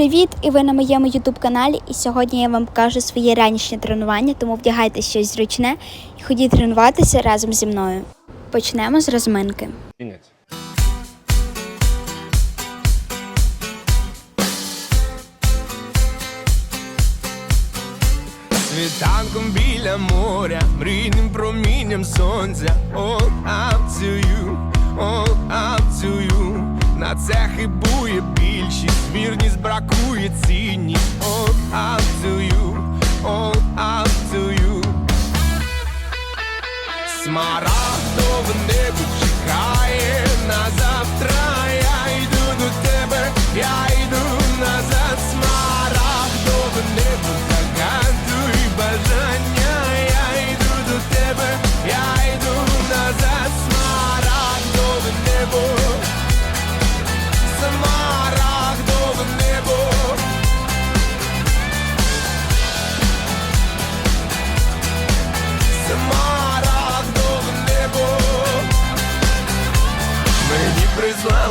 Привіт! І ви на моєму ютуб каналі. І сьогодні я вам покажу своє ранішнє тренування, тому вдягайте щось зручне і ходіть тренуватися разом зі мною. Почнемо з розминки. Кінець. Світанком біля моря, мрійним промінням сонця, All up to you, all up to you На це хибує більшість, вірність бракує цінність, All up to you, all up to you Смарагдове небо чекає на завтра. Я йду до тебе, я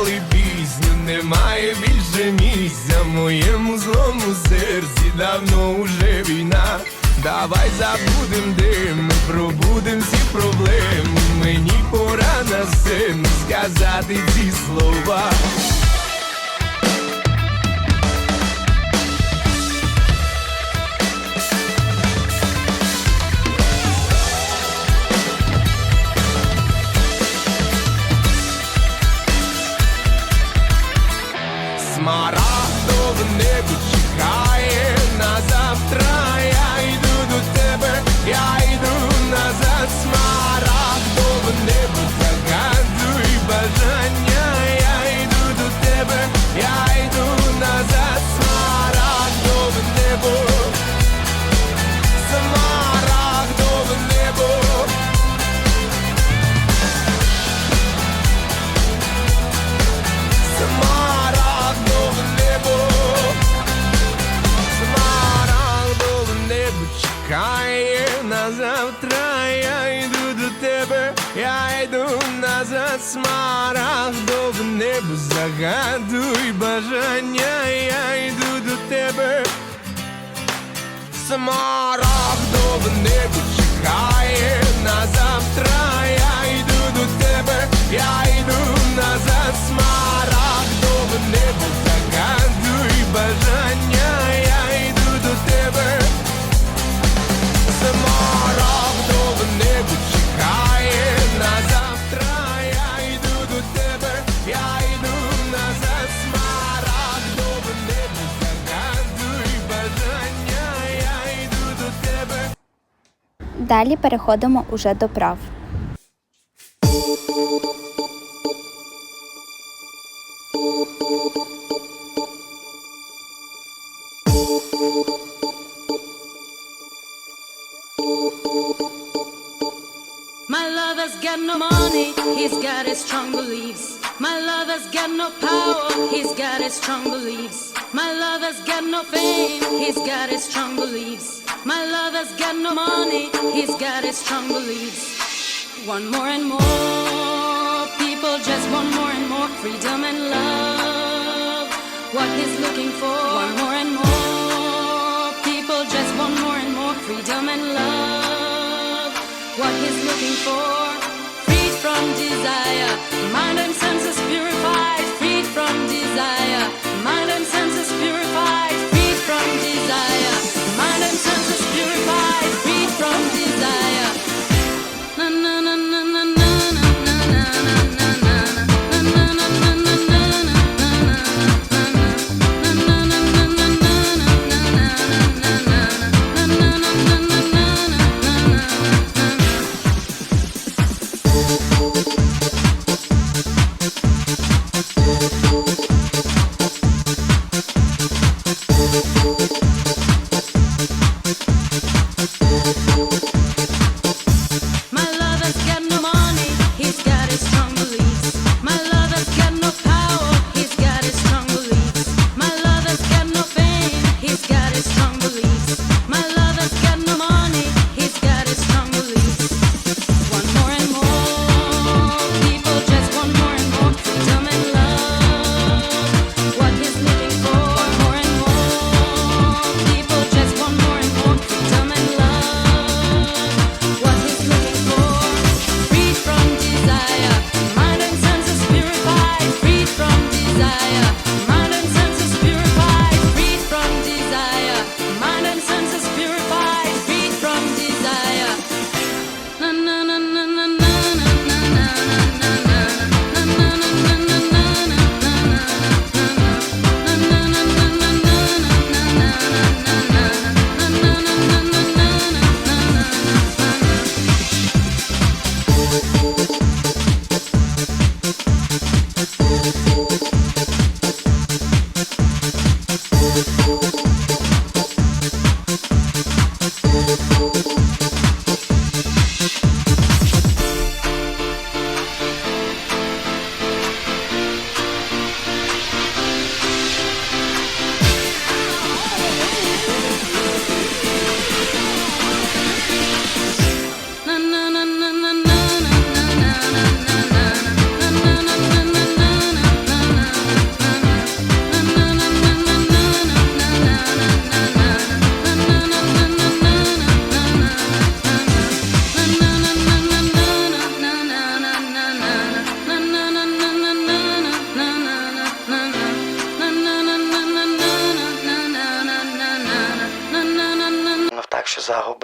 пісню, немає більше місця в моєму злому серці давно уже війна. Давай забудем дим, ми пробудем всі проблеми. Мені пора на син сказати ці слова. Я йду назад. Смарагдове небо, загадуй бажання. Я йду до тебе. Смарагдове небо чекає на завтра. Я йду до тебе, я йду назад. Смарагдове небо загадуй бажання. Далі переходимо уже до прав. My lover's got no money, he's got his strong beliefs. My lover's got no power, he's got his strong beliefs. My lover's got no fame, he's got his strong beliefs. My lover's got no money, he's got his strong beliefs. One more and more, people just want more and more freedom and love. What he's looking for, one more and more, people just want more and more freedom and love. What he's looking for, freed from desire, mind and senses purified, freed from desire,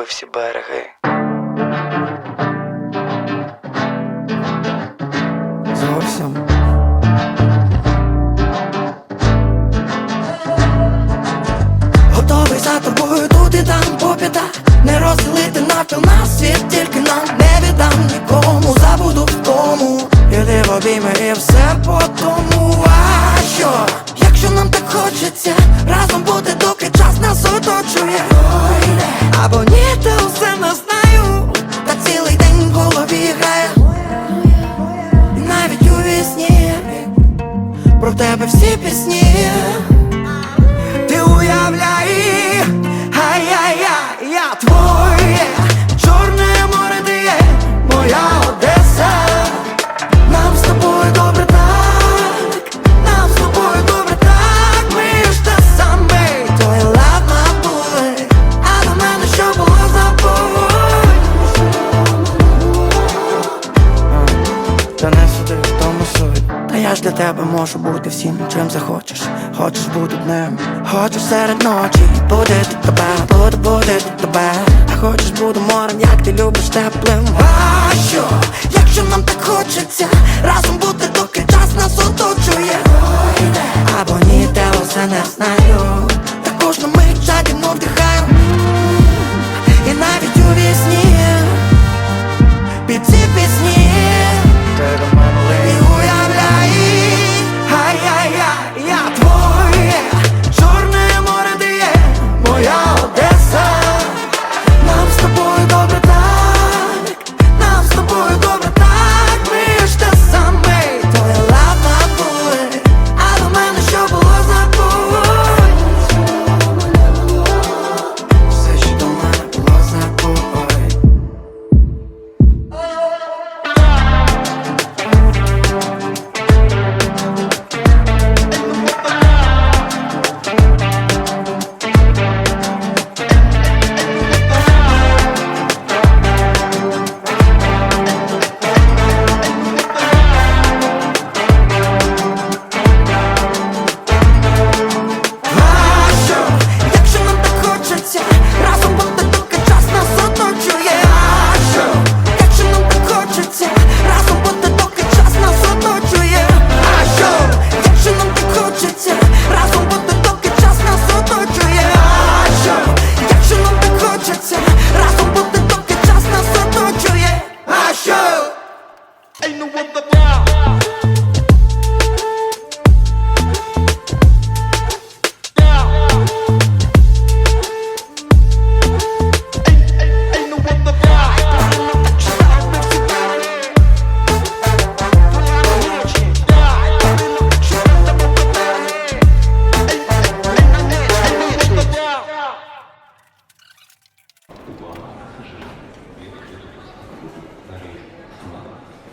Всі береги. Зовсім. Готовий за тобою тут і там по Не розділити навпіл на світ, тільки нам не віддам нікому, забуду в тому. Іди в обійми і все по тому. А що, якщо нам так хочеться Разом бути, доки час нас оточує Або ні, та усе не знаю. Та цілий день в голові грає. І навіть у вісні. Про тебе всі пісні тебе можу бути всім, чим захочеш. Хочеш бути днем, хочеш серед ночі. Будити тебе, буду будити тебе. А хочеш буду морем, як ти любиш теплим. А що, якщо нам так хочеться Разом бути, доки час нас оточує. Або ні, те усе не знаю. Та кожну мить жадібно вдихаю. І навіть у вісні. Під ці пісні الحن والضباع Wow.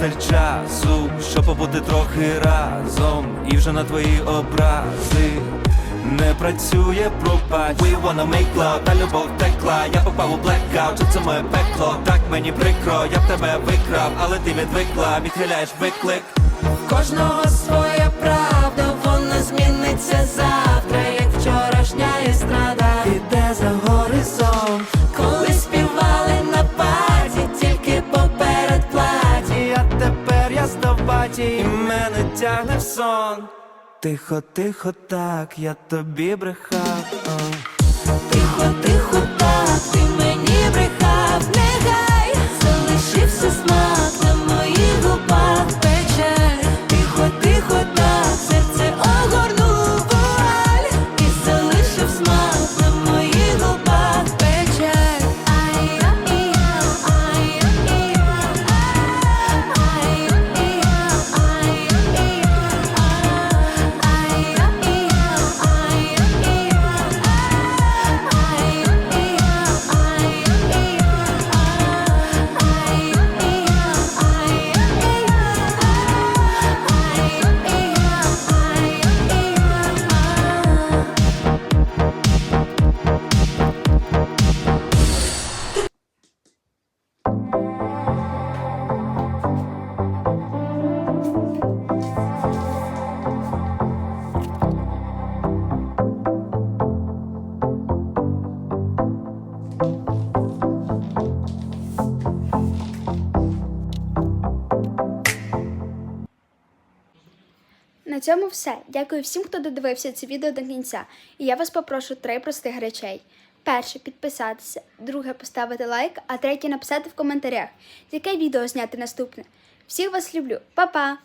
не часу, щоб побути трохи разом, і вже на твої образи не працює пропач We wanna make love, та любов текла, я попав у blackout, це моє пекло, так мені прикро, я б тебе викрав, але ти відвикла, відхиляєш виклик. Кожного своя правда, вона зміниться завтра, як вчорашня естрада. Іде за тягне в сон. Тихо, тихо, так, я тобі брехав. Тихо, тихо, так, ти мені брехав, нехай залишився смак на моїх губах цьому все. Дякую всім, хто додивився це відео до кінця. І я вас попрошу три простих речей. Перше підписатися, друге поставити лайк, а третє написати в коментарях, яке відео зняти наступне. Всіх вас люблю, Па-па!